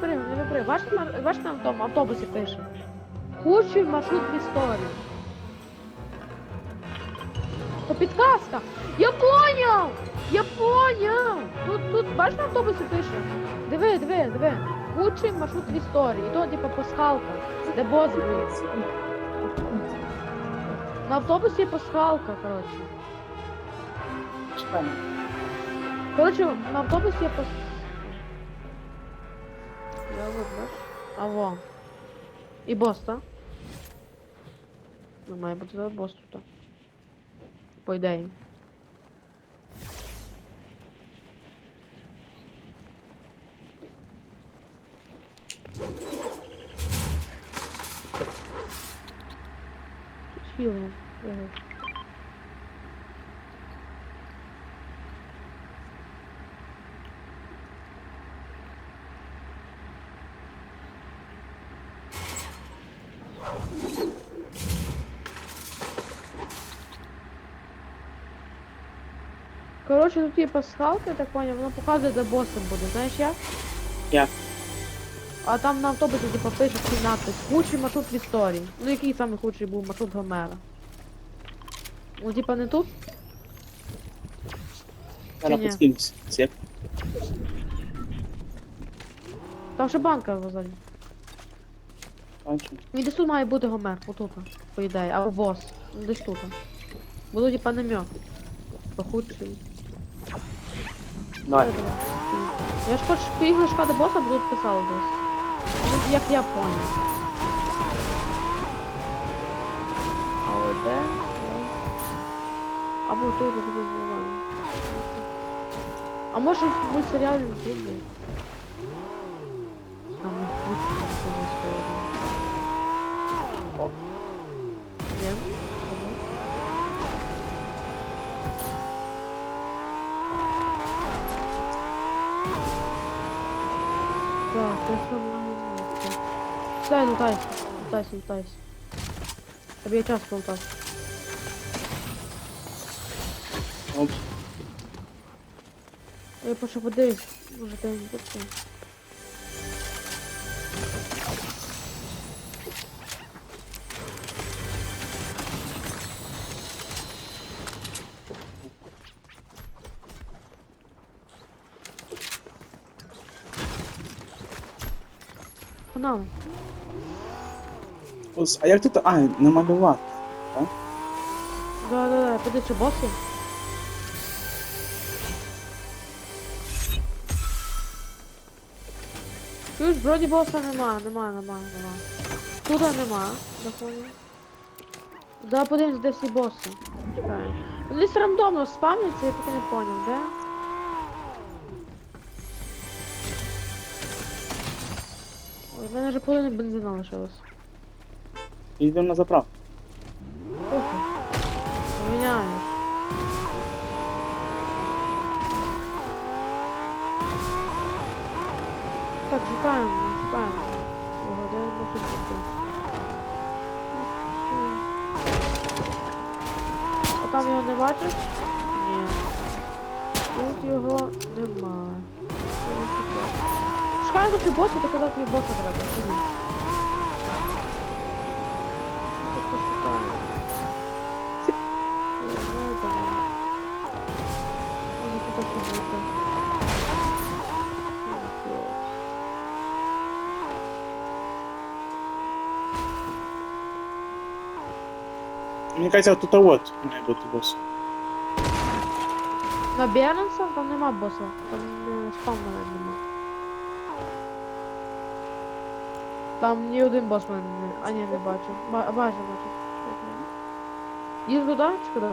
випригуй, не. Бачите, на- бачите на тому автобусі пише. Худший маршрут в історії. То підказка. Я поняв! Я поняв! Тут, тут, бачиш на автобусі пише? Диви, диви, диви. Худший маршрут в історії. І то, типу, пасхалка. Де бос буде. На автобусі є пасхалка, коротше. Коротше, на автобусі є пас... Я вот, бачиш? А во. І бос, так? Ну, має бути зараз бос тут. По ідеї. Сіло. Коротше, тут є пасхалка, я так поняв, воно показує, де босом буде, знаєш як? Як? А там на автобусі типу пише такий надпис Худший маршрут в історії. Ну який самий худший був маршрут Гомера? Ну типа не тут? Зараз ні? Там ще банка взагалі. Бачу. І десь тут має бути Гомер, отут, по ідеї, або бос. Ну десь тут. Буду типа намек. Похудший. Я ж хочу поїхали до боса, буду писав десь. Як я понял. Але де? Або не знаю. А може в мультсеріалі тут Так, це что? Дай? Лутайся, лутайся, лутайся. Тобі є час лутайся. Оп. Я пошел подивись, може ти не буде. Погнали. Ось, А як тут. А, намалювати. Да, да, да, подивись, що боси. Чуєш, вроді боса нема, нема, нема, нема. Тут нема, доходу. Да, подивимось, де всі боси. Чекай. Ну, Десь рандомно спавняться, я поки не понял, де? Мене вже половина бензина лишилось. Йдемо на заправку. Так, шукаємо, шукаємо. Його, де бути? А там його не бачиш? Ні. Тут його немає. Шукаємо тут боса, то тобі боса треба. Мені кажеться, тут от має бути бос. На Бернса там нема боса. Там не спам нема. Там ні один бос мене не. А ні, не бачу. Ба бачу, бачу. Їду туди чи куди?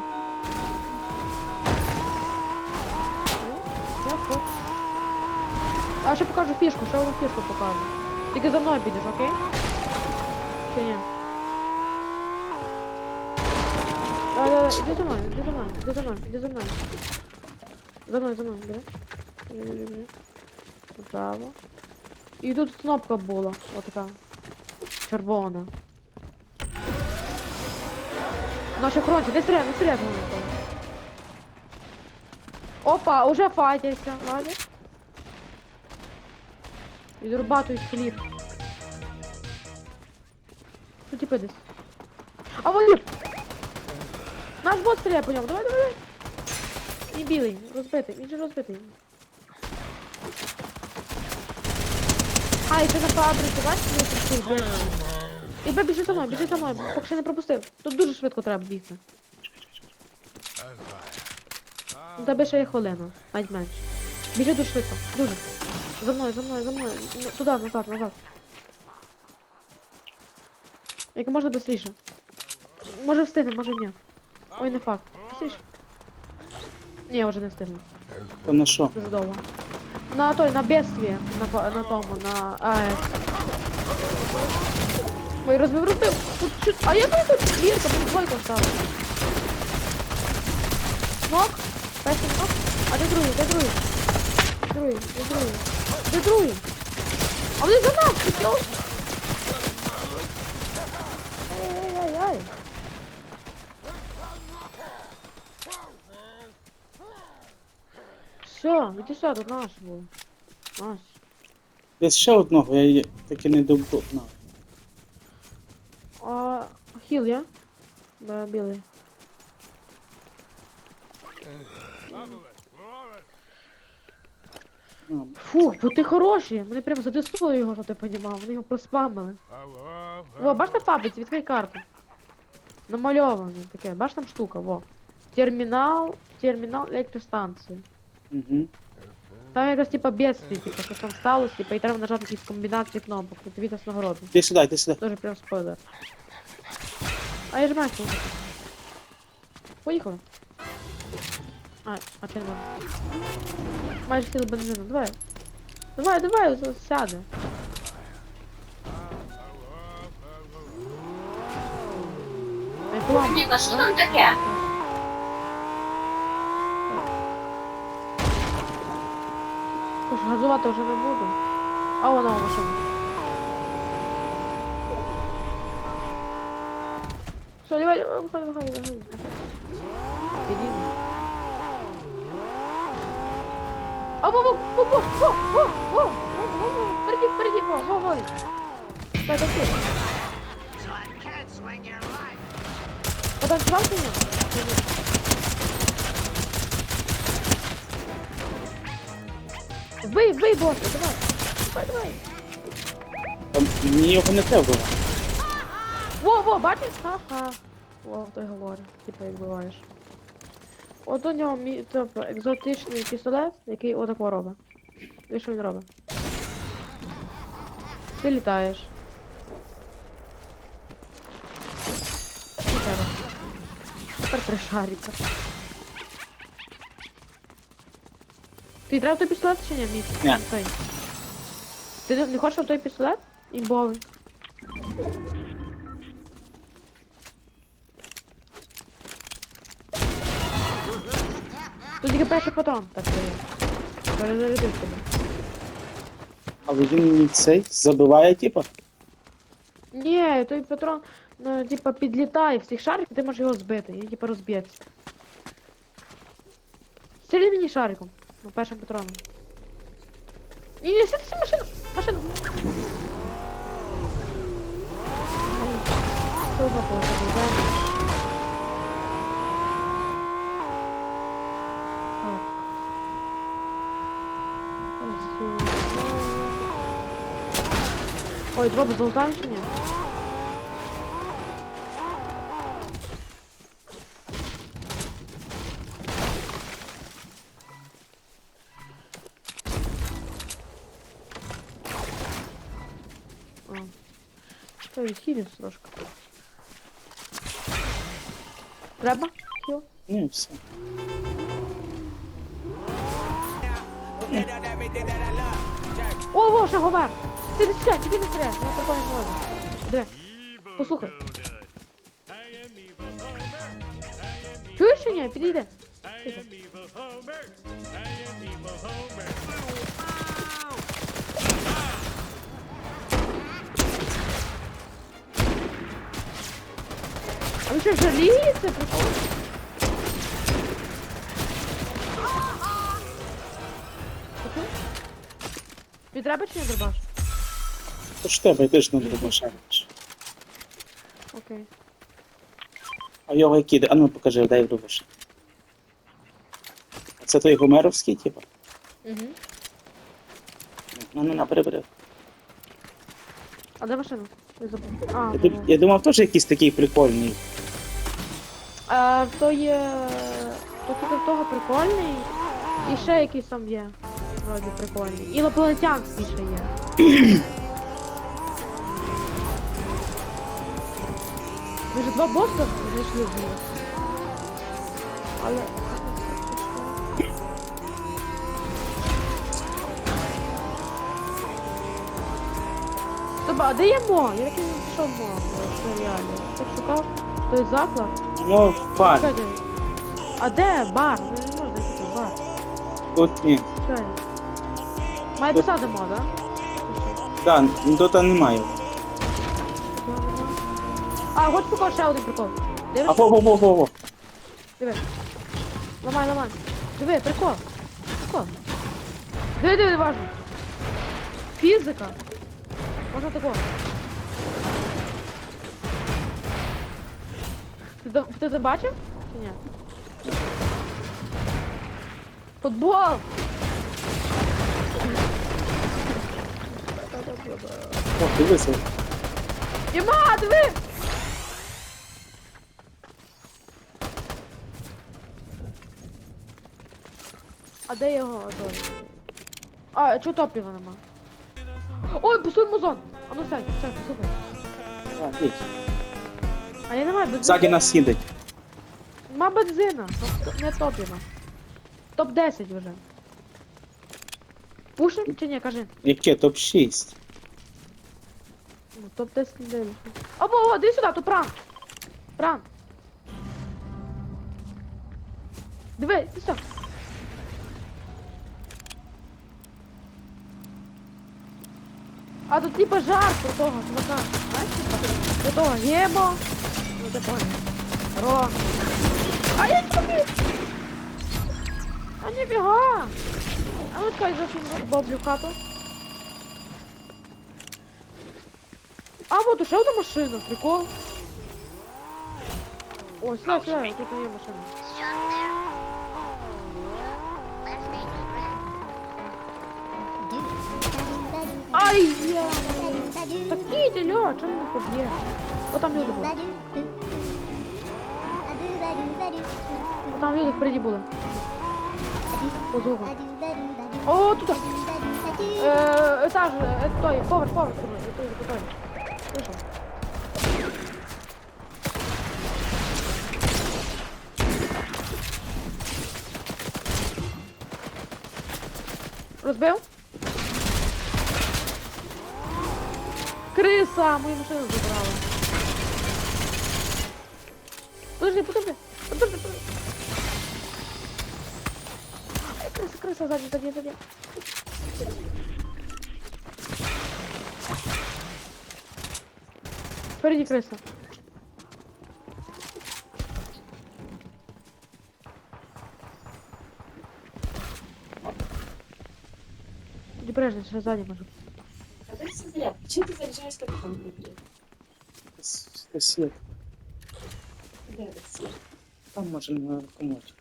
Я хоч. А ще покажу фішку, ще одну фішку покажу. Тільки за мною підеш, окей? Чи ні? Да, да, да, іди за мною, іди за мною, іди за мною, іди за мною. За мною, за мною, бери. Бери, бери, бери. Право. І тут кнопка була, отака. Червона. Наші фронті, не стріляй, не стріляй. Опа, уже файтяться, ладно? Відрубатують хліб. Що типи десь? А вон! Наш бот стріляє по ньому, давай, давай, давай. І білий, розбитий, він же розбитий. А, і це на фабриці, бачиш, він. І бе, біжи за мною, біжи за мною, поки ще не пропустив. Тут дуже швидко треба бігти. Тебе ще є хвилина, навіть менше. Біжи дуже швидко, дуже. За мною, за мною, за мною. Туди, назад, назад. Як можна швидше. Може встигне, може ні. Ой, не факт. Быстріше. Ні, я вже не встигну. Та на що? Дуже довго. на той, на бедствие, на, на том, на АЭС. Ой, развернутый, тут чуть... А я только дверь, там двойку ставлю. Ног, пойдем ног. А ты другой, ты другой. Другой, ты другой. Ты другой. А блин, за нас, ты Все, іди сюди, наш був. Наш. Десь ще одного, я її таки не добув. На. А хіл є? Да, білий. На. Фу, бо ти хороші. Вони прям задиснули його, що ти понімав. Вони його проспамили. Во, бач на таблиці, відкрий карту. Намальоване таке, бач там штука, во. Термінал, термінал електростанції. Угу. Там якось типа бедствие, типа, що там сталося, типа, і треба нажати якісь комбінації кнопок. Це від нас нагороду. Іди сюди, іди сюди. Тоже прям спойлер. А я же мать Поїхали. А, а чи не можна? Майже сіли бензину, давай. Давай, давай, сяде. Реклама. Ніка, що там таке? Газувати вже не буду. А вона машина. Все, давай, виходи, виходи, виходи. Підійди. Оп, оп, оп, оп, оп, оп, оп, впереді, впереді, оп, оп, оп. Так, так, так. Подожди, вам Вбий, вбий, босса, давай. Давай, давай. Там мені його не треба. було. Во, во, бачиш? Ха-ха. Во, той говорить, типа як буваєш. От у нього мі, тобто, екзотичний пістолет, який отако робить. І що він робить? Ти літаєш. І тебе. Тепер три шарика. Ти треба той пістолет чи ні, Міс? Ні. Той. Ти не- не хочеш той пістолет? Імбовий. Тут тільки перший патрон, так що я. Перезарядив тебе. Але він цей забиває, типа. Ні, той патрон, ну, типа, підлітає в цих шарик, і ти можеш його збити, він типа розб'ється. Стріляй мені шариком. Ну, першим патрон. Ні, ні, сюди, сюди, машину! Машину! Глубоко забігаю. Ой, дроп золотаючи, ні? Що, відхилюсь трошки. Треба? Хіл? Ні, все. О, во, шаговар! Ти не стріляй, тобі не стріляй, я такого не можу. Диви, послухай. Чуєш чи ні? Підійди. Тихо. Ви що, жалієте? Прикол? Тобі треба чи не дробаш? То ж тебе, ж не. Окей. А його які? А ну покажи, дай. А це той гомеровський, типу? Угу. Ну, ну, на, бери, бери. А де машина? Я забув. А, Я, ну, дум- я думав, теж якийсь такий прикольний. А, то є. То тільки того прикольний. І ще якийсь там є. Вроді прикольний. І інопланетянський ще є. Ми ж два боса знайшли в них. Але. Тобто, а де є мо? Я так і не знайшов мо в серіалі. Так шукав той заклад. Ну, бар. Чекайте. А де бар? Ну, не можна знайти бар. Тут ні. Чекай. Має писати мо, да? Да, ну, тут немає. А, хоч покажу ще один прикол. А Дивись, во, во, во, во, во. диви. Ламай, ламай. Диви, прикол. Прикол. Диви, диви, важно. Фізика. Можна такого. Ти, це- ти це бачив? Чи ні? Футбол! О, дивися. Єма, диви! А де його той? А, чого топлива нема? Ой, пустой музон! А ну сядь, сядь, послухай. А. А я не маю бензину. Ззаді нас їдуть. Нема бензина, топ- не топлива. Топ-10 вже. Пушим чи ні, кажи. Яке топ-6? Ну, топ-10 не дивлюся. Або, о, іди сюди, тут пранк. Пранк. Диви, іди сюди. А тут типа жар про того, чувака. Знаєш, типа? Про того Гебо. Ну ти понял. Ро. А я тобі. А ніфіга. А ну чекай, зовсім боблю в хату. А вот уже одна машина, прикол. О, сюда, сюда, тут є машина. Ай, я. Такие дела, чому не поб'є? О, там люди були. Там люди впереді були. О. О, тут. Е, етаж, е, той, поверх, поверх, той, той, той. Вийшов. Розбив? Криса! Мою машину забрала. Подожди, подожди. Подожди, подожди. Ай, Криса, криса, сзади, сзади, сзади. Впереди крыса. Иди прежде, сейчас сзади может. А ты заряд. Чем ты заряжаешь телефон? Світ. Де це? Там може на комоді.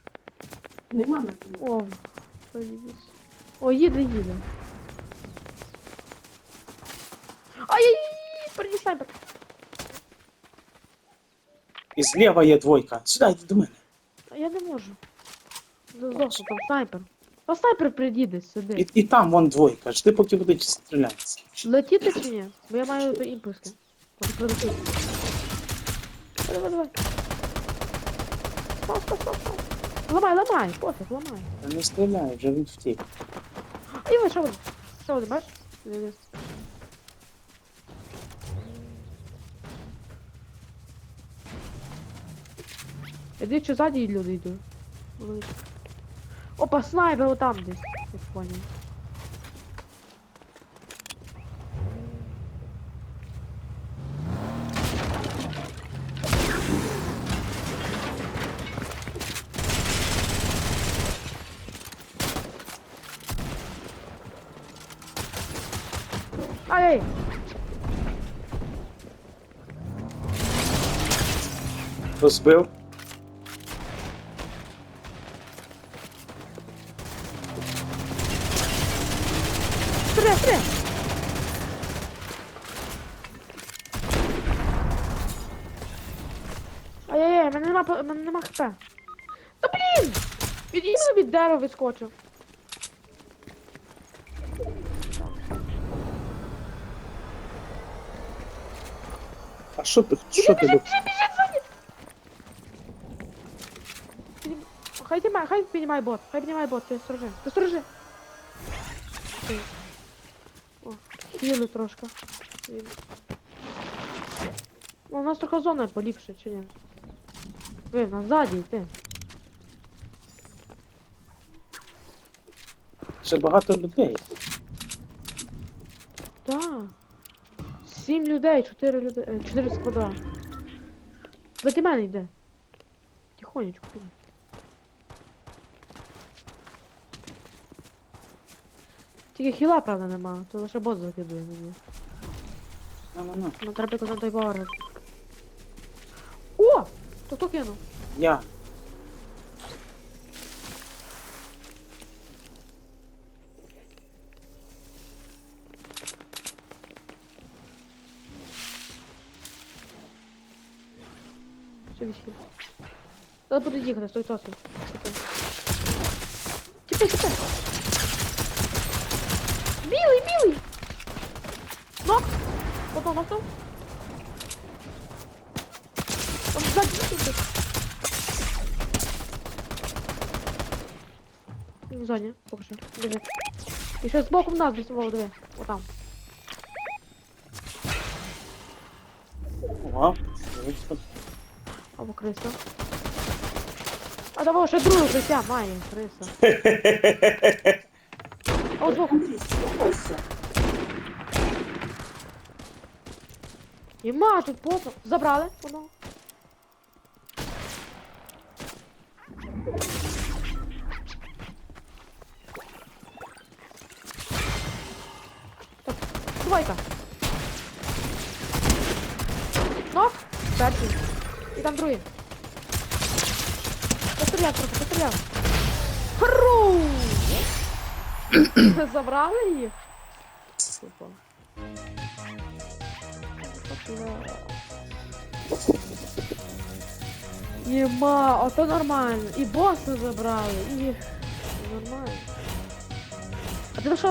Нема на тому. Подивись. О, їде, їде. Ай-яй-яй, впереди снайпер. І зліва є двойка. Сюди, йди до мене. А Я не можу. Здохну, там снайпер. А снайпер приїде сюди. І, і там вон двойка. Жди, поки будуть стрілятися. Летіти чи ні? Бо я маю то імпульски. Може прилетіти. Давай, давай. Стоп, стоп, стоп, стоп. Ламай, ламай, пофіг, ламай. Та не стріляй, вже він втік. І ви, що один? Що один, бачиш? Дивись. Іди, що ззаді люди йдуть. Опа, снайпер отам десь. Я понял. Розбив. Стріляй, стріляй! Ай-яй-яй, мене нема, мене нема хп. Та блін! Від іменно від дерева вискочив. А що ти? Що ти? Біжить, біжить, біжить ззаді! Піднім- Хай піднімає, хай піднімає бот, хай піднімає бот, ти сторожи, ти сторожи. О, хіли трошки. Хіли. Ну, у нас трохи зона поліпше, чи ні? Ви, на ззаді йти. Ще багато людей. Так. Сім людей, чотири людей, чотири склади. Заді мене йде. Тихонечко. піде. Тільки хіла, правда, нема, то лише бот закидує мені. Ну-ну-ну. Ну треба якось на той поворот. О! Хто хто кинув? Я. Що вісім? Треба буде їхати, стой тосом. Тіпи, тіпи. Білий, білий! Нок! Потом нокнув. Там ззаді тут. В зоні, поки що. Біжить. І ще збоку в нас Вова, диви. Отам. Ого. Або криса. А давай ще другу крися, має криса. А от збоку. Єма, тут потом. Забрали одного. Так, двойка. Нок. Перший. І там другий. Постріляв трохи, постріляв. Хару! Забрали їх? Тупо. Єма, ото нормально. І боса забрали, і... Нормально. А ти на що